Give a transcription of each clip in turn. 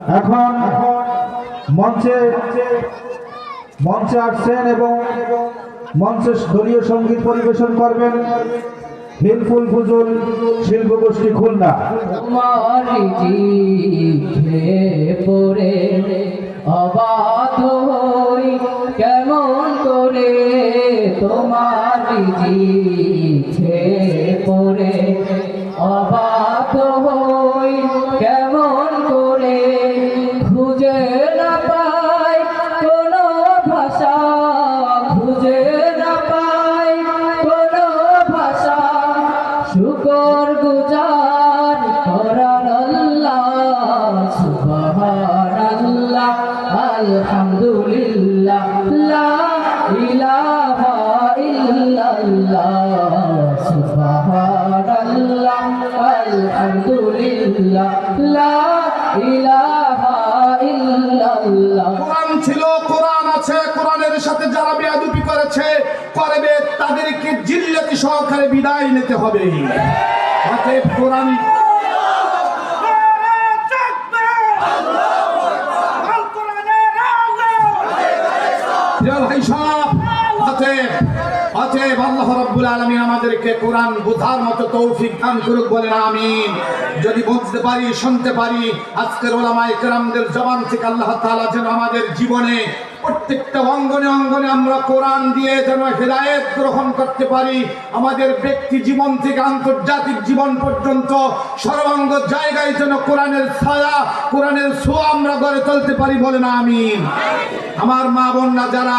এখন মঞ্চে মঞ্চে আসছেন এবং মঞ্চে দলীয় সংগীত পরিবেশন করবেন হিলফুল ফুজুল শিল্প গোষ্ঠী খুলনা তোমার অবাধ হই, কেমন করে তোমার পড়ে অবাধ শুকর গুজার করার আল্লাহ, সুবহানাল্লাহ, আলহামদুলিল্লাহ, লা ইলাহা ইল্লাল্লাহ, সুবহানাল্লাহ, আলহামদুলিল্লাহ, লা ইলাহা ইল্লাল্লাহ। কোরআন ছিল, কোরআন কোরআনের সাথে যারা বেয়াদুপি করেছে, করবে, তাদেরকে জিল্লতি সহকারে বিদায় নিতে হবে। অতএব কোরআন আমাদেরকে কোরআন বোঝার মতো তৌফিক দান করুক বলেন, আমিন। যদি বুঝতে পারি, শুনতে পারি, আজকের ওলামায়ে কেরামদের জবান থেকে আল্লাহ তাআলা যেন আমাদের জীবনে প্রত্যেকটা অঙ্গনে অঙ্গনে আমরা কোরআন দিয়ে যেন হেদায়েত গ্রহণ করতে পারি। আমাদের ব্যক্তি জীবন থেকে আন্তর্জাতিক জীবন পর্যন্ত সর্বাঙ্গ জায়গায় যেন কোরআনের ছায়া, কোরআনের ছোঁয়া আমরা গড়ে তুলতে পারি বলেন আমিন। আমার মা বোনরা যারা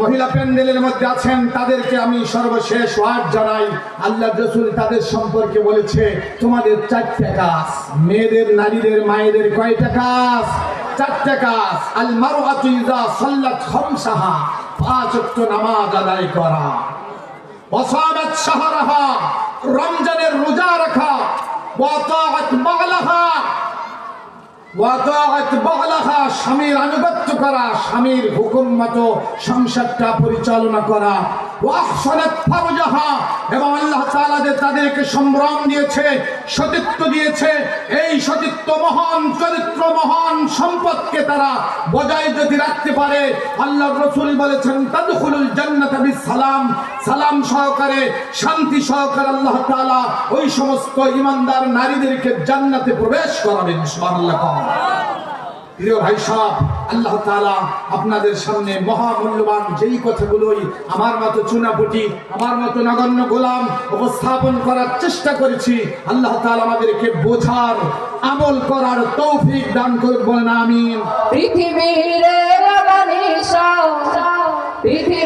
মহিলা প্যান্ডেলের মধ্যে আছেন, তাদেরকে আমি সর্বশেষ ওয়ার্ড জানাই। আল্লাহ রসুল তাদের সম্পর্কে বলেছে, তোমাদের চারটে কাজ, মেয়েদের, নারীদের, মায়েদের কয়টা কাজ? চারটে কাজ। আল মারুআতু ইযা সাল্লাত খামসাহা পাঁচ ওয়াক্ত নামাজ আদায় করা। ওয়াসামাত শাহরাহা, রমজানের রোজা রাখা ওয়া তাআত বালাহা স্বামীর আনুগত্য করা, স্বামীর হুকুম মতো সংসারটা পরিচালনা করা। এবং আল্লাহ তাদেরকে সম্ভ্রম দিয়েছে, সতীত্ব দিয়েছে, এই সতীত্ব মহান, চরিত্র মহান সম্পদকে তারা বজায় যদি রাখতে পারে আল্লাহ রসুল বলেছেন, তাদখুলুল জান্নাতা বিসালাম সালাম সহকারে, শান্তি সহকারে আল্লাহ তাআলা ওই সমস্ত ইমানদার নারীদেরকে জান্নাতে প্রবেশ করাবেন, সুবহানাল্লাহ। প্রিয় ভাই সাহেব আল্লাহ তাআলা আপনাদের সামনে মহামূল্যবান যেই কথাগুলোই আমার মতো চুনাপুটি, আমার মতো নগণ্য গোলাম উপস্থাপন করার চেষ্টা করেছি, আল্লাহ তালা আমাদেরকে বোঝার, আমল করার তৌফিক দান পৃথিবীর মানিসা পৃথিবীর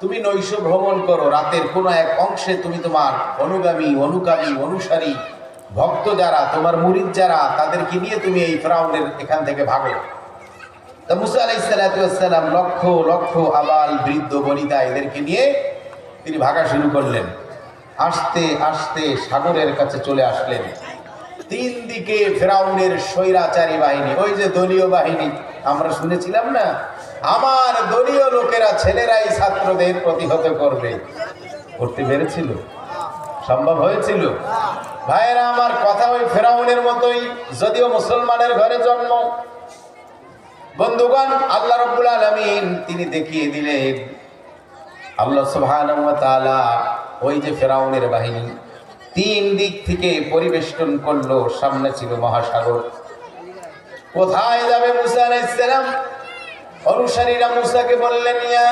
তুমি নৈশ ভ্রমণ করো, রাতের কোন এক অংশে তুমি তোমার অনুগামী অনুগামী, অনুসারী, ভক্ত যারা, তোমার মুরিদ যারা, তাদেরকে নিয়ে তুমি এই ফ্রাউনের এখান থেকে ভাগো। তা মুসা আলাইসালাম লক্ষ লক্ষ আবাল বৃদ্ধ বনিতা এদেরকে নিয়ে তিনি ভাগা শুরু করলেন। আসতে আসতে সাগরের কাছে চলে আসলেন। তিন দিকে ফেরাউনের স্বৈরাচারী বাহিনী, ওই যে দলীয় বাহিনী, আমরা শুনেছিলাম না? আমার দলীয় লোকেরা, ছেলেরাই ছাত্রদের প্রতিহত করবে। করতে পেরেছিল সম্ভব হয়েছিল? ভাইয়েরা, আমার কথা ওই ফেরাউনের মতোই, যদিও মুসলমানের ঘরে জন্ম। বন্ধুগণ, আল্লাহ রব্বুল আলমিন তিনি দেখিয়ে দিলেন, আল্লাহ ওয়া ওই যে ফেরাউনের বাহিনী, তিন দিক থেকে পরিবেষ্টন করল, সামনে ছিল মহাসাগর। কোথায় যাবে মুসা আলাইহিস সালাম? অনুসারীরা মুসাকে বললেন, ইয়া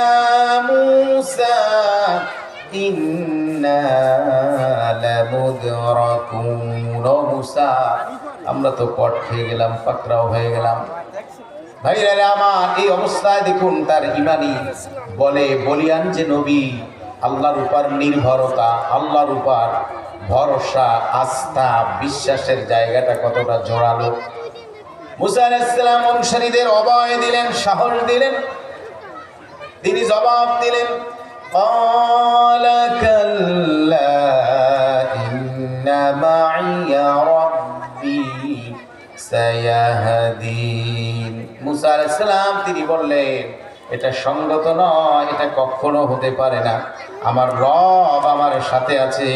আমরা তো পট খেয়ে গেলাম, পাকড়াও হয়ে গেলাম। ভাইরা আমার এই অবস্থায় দেখুন, তার ইমানি বলে বলিয়ান যে নবী, আল্লাহর উপর নির্ভরতা, আল্লাহর উপর ভরসা, আস্থা, বিশ্বাসের জায়গাটা কতটা জোরালো। মুসা আলাইসালাম অনুসারীদের অবয় দিলেন সাহস দিলেন, তিনি জবাব দিলেন মুসা আলাইসালাম তিনি বললেন, এটা সঙ্গত নয়, এটা কখনো হতে পারে না। আমার রব আমার সাথে আছে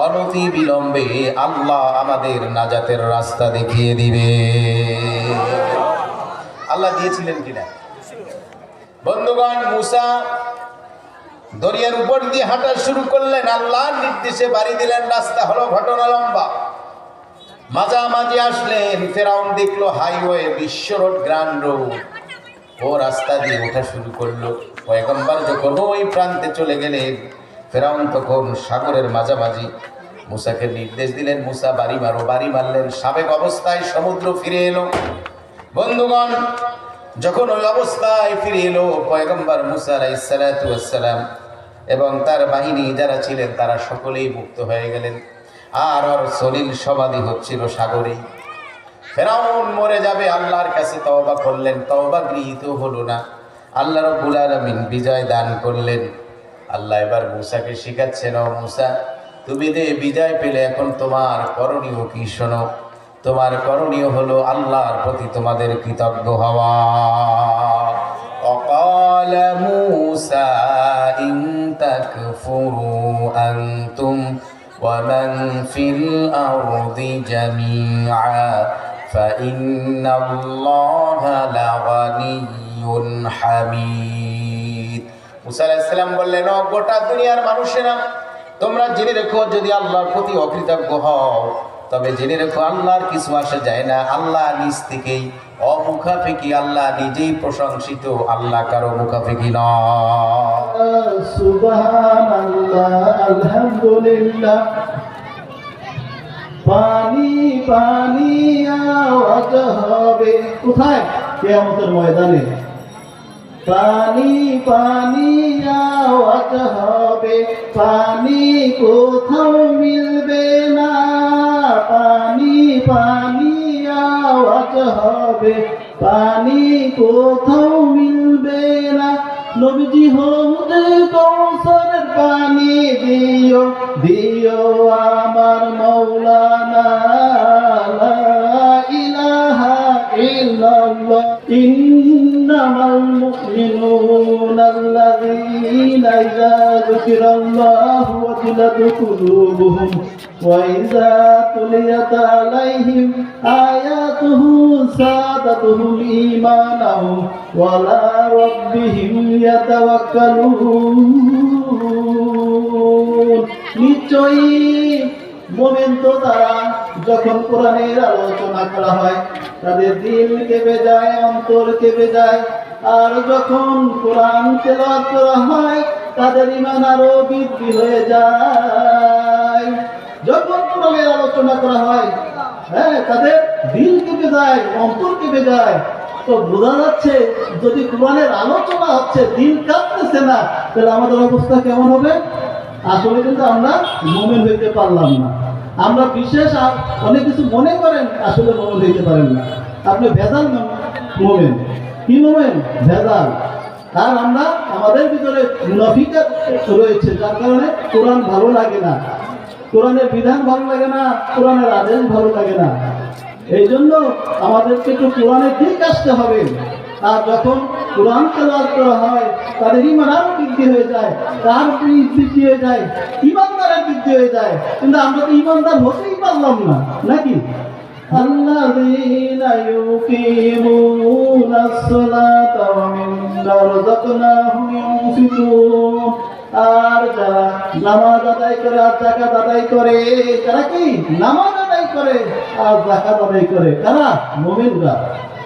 অনতি বিলম্বে আল্লাহ আমাদের নাজাতের রাস্তা দেখিয়ে দিবে। আল্লাহ দিয়েছিলেন কিনা? বন্ধুগণ, মুসা দরিয়ার উপর দিয়ে হাঁটা শুরু করলেন। আল্লাহর নির্দেশে বাড়ি দিলেন। রাস্তা হলো ঘটনা লম্বা। মাঝামাঝি আসলেন। ফেরাউন দেখল হাইওয়ে, বিশ্ব রোড, গ্রান্ড রোড। ও রাস্তা দিয়ে ওঠা শুরু করল। পয়গম্বর যখন ওই প্রান্তে চলে গেলেন ফেরাউন তখন সাগরের মাঝামাঝি। মুসাকে নির্দেশ দিলেন, মুসা, বাড়ি মারো। বাড়ি মারলেন, সাবেক অবস্থায় সমুদ্র ফিরে এলো। বন্ধুগণ, যখন ওই অবস্থায় ফিরে এলো, পয়গম্বর মুসা আলাইসালাম এবং তার বাহিনী যারা ছিলেন, তারা সকলেই মুক্ত হয়ে গেলেন। আর ওর সলিল সমাধি হচ্ছিল সাগরে ফেরাউন মরে যাবে, আল্লাহর কাছে তওবা করলেন। তওবা গৃহীত হলো না। আল্লাহ রব্বুল আলামিন বিজয় দান করলেন। আল্লাহ এবার মুসাকে শিখাচ্ছেন ও মুসা তুমি দে বিজয় পেলে এখন তোমার করণীয় কি শোনো তোমার করণীয় হলো আল্লাহর প্রতি তোমাদের কৃতজ্ঞ হওয়া وقال موسى إن تكفروا أنتم ومن في الأرض جميعا فإن الله لغني حميد মুসা বললেন গোটা দুনিয়ার মানুষেরা, তোমরা জেনে রেখো, যদি আল্লাহর প্রতি অকৃতজ্ঞ হও, তবে জেনে রেখো আল্লাহর কিছু আসে যায় না। আল্লাহ নিজ থেকেই অমুখাফেকি আল্লাহ নিজেই প্রশংসিত, আল্লাহ কারও মুখাফেকি আলহামদুলিল্লাহ। পানি পানি আওয়াজ হবে। কোথায়? কিয়ামতের ময়দানে। পানি পানি আওয়াজ হবে। পানি কোথাও মিলবে না। পানি পানি আওয়াজ হবে। পানি কোথাও মিলবে না। নবীজি হমদে কৌশলের পানি দিও দিও আমার আল্লাযীনা ইযা যুকিরাল্লাহু ওয়াজিলাত কুলুবুহুম وإذا تليت عليهم آياته زادتهم إيمانا وعلى ربهم يتوكلون নিশ্চয়ই মোমেন তো তারা যখন কোরআনের আলোচনা করা হয় তাদের দিল কেঁপে যায় অন্তর কেঁপে যায় আর যখন কোরআন তেলাওয়াত করা হয় তাদের ইমান আরও বৃদ্ধি হয়ে যায়। যখন কোরআনের আলোচনা করা হয় হ্যাঁ তাদের দিল কেঁপে যায়, অন্তর কেঁপে যায়। তো বোঝা যাচ্ছে, যদি কোরআনের আলোচনা হচ্ছে দিন কাঁপতেছে না, তাহলে আমাদের অবস্থা কেমন হবে? আসলে কিন্তু আমরা মোমেন হইতে পারলাম না। আমরা বিশেষ অনেক কিছু মনে করেন, আসলে মোমেন হইতে পারেন না। আপনি ভেজাল মোমেন। কি মোমেন? ভেজাল। আর আমরা আমাদের ভিতরে মুনাফিকা রয়েছে, যার কারণে কোরআন ভালো লাগে না। কোরআনের বিধান ভালো লাগে না, কোরআনের আদেশ ভালো লাগে না। এই জন্য আমাদেরকে একটু কোরআনের দিক আসতে হবে। আর যখন কোরআন তেলাওয়াত করা হয়, তাদের ইমান বৃদ্ধি হয়ে যায়, তার বৃদ্ধি হয়ে যায় ইমানদারের বৃদ্ধি হয়ে যায়। কিন্তু আমরা তো ইমানদার হতেই পারলাম না, নাকি? الذين يقيمون الصلاة ومما رزقناهم ينفقون আর যারা নামাজ আদায় করে আর জাকাত আদায় করে তারা কি নামাজ আদায় করে আর জাকাত আদায় করে তারা মোমিনরা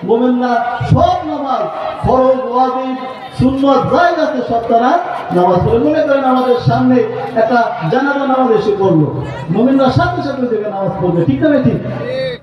মোমিনরা সব নামাজ ফরজ ওয়াজিব সুন্নত জায়গাতে সব তারা নামাজ পড়ে মনে করেন আমাদের সামনে একটা জানাজা নামাজ এসে পড়লো মোমিনরা সাথে সাথে থেকে নামাজ পড়বে ঠিক না ঠিক